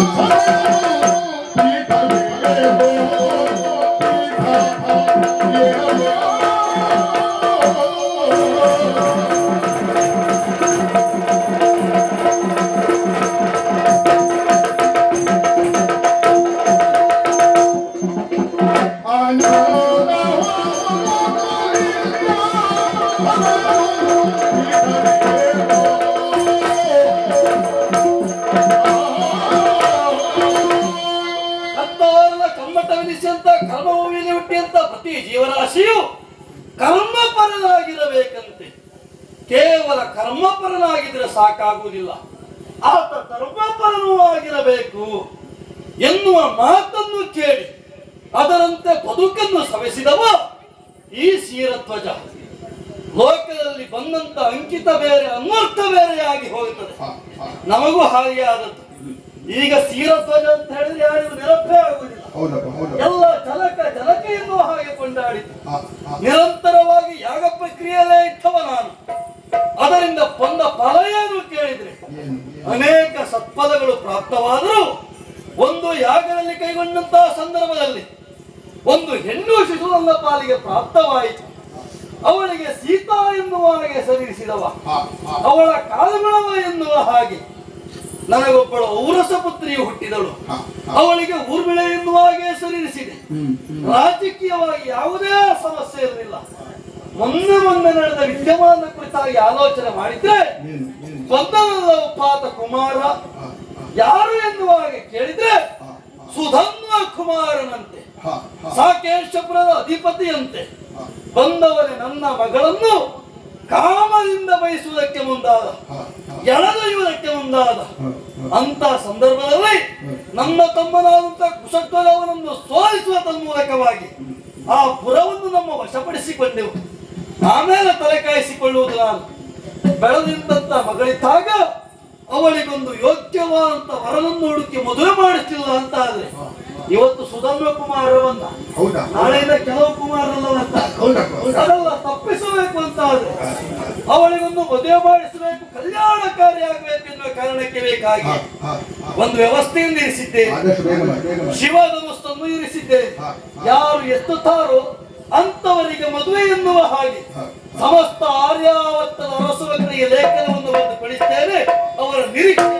Oh, ಕಮ್ಮಟವೆನಿಸಿದಂತ ಕರ್ಮಭೂಮಿಯಲ್ಲಿ ಹುಟ್ಟಿದಂತ ಪ್ರತಿ ಜೀವರಾಶಿಯು ಕರ್ಮಪರನಾಗಿರಬೇಕಂತೆ. ಕೇವಲ ಕರ್ಮಪರನಾಗಿದ್ರೆ ಸಾಕಾಗುವುದಿಲ್ಲ. ಆತ ಧರ್ಮಪರನೂ ಆಗಿರಬೇಕು ಎನ್ನುವ ಮಾತನ್ನು ಕೇಳಿ ಅದರಂತೆ ಬದುಕನ್ನು ಸವೆಸಿದವ ಈ ಸೀರಧ್ವಜ ಲೋಕದಲ್ಲಿ ಬಂದಂತ ಅಂಕಿತ ಬೇರೆ ಅನ್ವರ್ಥ ಬೇರೆಯಾಗಿ ಹೋಗುತ್ತದೆ. ನಮಗೂ ಹಾಗೆ ಆದದ್ದು. ಈಗ ಸೀರಧ್ವಜ ಅಂತ ಹೇಳಿದ್ರೆ ಯಾರಿಗೂ ನೆನಪೇ ಆಗುವುದಿಲ್ಲ. ಎಲ್ಲ ಜನಕ ಜಲಕ ಎನ್ನುವ ಹಾಗೆ ಕೊಂಡಾಡಿತು ನಿರಂತರವಾಗಿ ಯಾಗ ಪ್ರಕ್ರಿಯೆಯಲ್ಲೇ ಇದ್ದವ ನಾನು. ಅದರಿಂದ ಬಂದ ಫಲ ಏನು ಕೇಳಿದ್ರೆ? ಅನೇಕ ಸತ್ಪದಗಳು ಪ್ರಾಪ್ತವಾದರೂ ಒಂದು ಯಾಗದಲ್ಲಿ ಕೈಗೊಂಡಂತಹ ಸಂದರ್ಭದಲ್ಲಿ ಒಂದು ಹೆಣ್ಣು ಶಿಶು ನನ್ನ ಪಾಲಿಗೆ ಪ್ರಾಪ್ತವಾಯಿತು. ಅವಳಿಗೆ ಸೀತಾ ಎನ್ನುವ ಹಾಗೆ ಸರಿಸಿದವ ಅವಳ ಕಾಲಗುಣವ ಎನ್ನುವ ಹಾಗೆ ನನಗೊಬ್ಬಳು ಔರಸ ಪುತ್ರಿಯು ಹುಟ್ಟಿದಳು. ಅವಳಿಗೆ ಊರ್ಮಿಳೆ ಎನ್ನುವ ಹಾಗೆ ಹೆಸರಿಸಿದೆ ಹ್ಮ್, ಹ್ಮ್. ರಾಜಕೀಯವಾಗಿ ಯಾವುದೇ ಸಮಸ್ಯೆ ಇರಲಿಲ್ಲ. ಮೊನ್ನೆ ಮೊನ್ನೆ ನಡೆದ ವಿದ್ಯಮಾನ ಕುರಿತಾಗಿ ಆಲೋಚನೆ ಮಾಡಿದ್ರೆ ಏನು ಉಪಾತ ಕುಮಾರ ಯಾರು ಎನ್ನುವ ಹಾಗೆ ಕೇಳಿದ್ರೆ ಸುಧನ್ವ ಕುಮಾರನಂತೆ. ಸಾಕೇಶಪುರದ ಅಧಿಪತಿಯಂತೆ. ಬಂದವನೇ ನನ್ನ ಮಗಳನ್ನು ಕಾಮದಿಂದ ಬಯಸುವುದಕ್ಕೆ ಮುಂದಾದ ಎಳೆದೊಯ್ಯುವುದಕ್ಕೆ ಮುಂದಾದ. ಅಂತ ಸಂದರ್ಭದಲ್ಲಿ ನಮ್ಮ ತಮ್ಮನಾದಂತ ಕುಶಧ್ವಜವನನ್ನು ಸೋಲಿಸುವ ತನ್ಮೂಲಕವಾಗಿ ಆ ಪುರವನ್ನು ನಮ್ಮ ವಶಪಡಿಸಿಕೊಂಡೆವು. ಆಮೇಲೆ ತಲೆ ಕಾಯಿಸಿಕೊಳ್ಳುವುದು ನಾನು. ಬೆಳೆದಿದ್ದಂತ ಮಗಳಿದ್ದಾಗ ಅವಳಿಗೊಂದು ಯೋಗ್ಯವಾದಂತ ವರನನ್ನು ಹುಡುಕಿ ಮದುವೆ ಮಾಡುತ್ತಿಲ್ಲ ಅಂತ ಆದ್ರೆ ಇವತ್ತು ಸುಧನ್ವ ಕುಮಾರವನ್ನ ನಾಳೆಯಿಂದ ಕೆಲವು ಕುಮಾರಲ್ಲ ತಪ್ಪಿಸಬೇಕು ಅಂತ ಆದ್ರೆ ಅವಳಿಗೊಂದು ಮದುವೆ ಮಾಡಿಸಬೇಕು ಕಲ್ಯಾಣಕಾರಿಯಾಗಬೇಕು ಎನ್ನುವ ಕಾರಣಕ್ಕೆ ಬೇಕಾಗಿ. ಒಂದು ವ್ಯವಸ್ಥೆಯನ್ನು ಇರಿಸಿದ್ದೆ. ಇರಿಸಿದ್ದೆ ಮಾಡಿ ಶಿವಧನುಸ್ತನ್ನು ಇರಿಸಿದ್ದೇವೆ ಯಾರು ಎತ್ತುತ್ತಾರೋ ಅಂತವರಿಗೆ ಮದುವೆ ಎನ್ನುವ ಹಾಗೆ ಸಮಸ್ತ ಆರ್ಯಾವರ್ತದ ಅರಸುವಕರಿಗೆ ಲೇಖನವನ್ನು ಬಂದು ಕಳಿಸ್ತೇನೆ ಅವರ ನಿರೀಕ್ಷೆ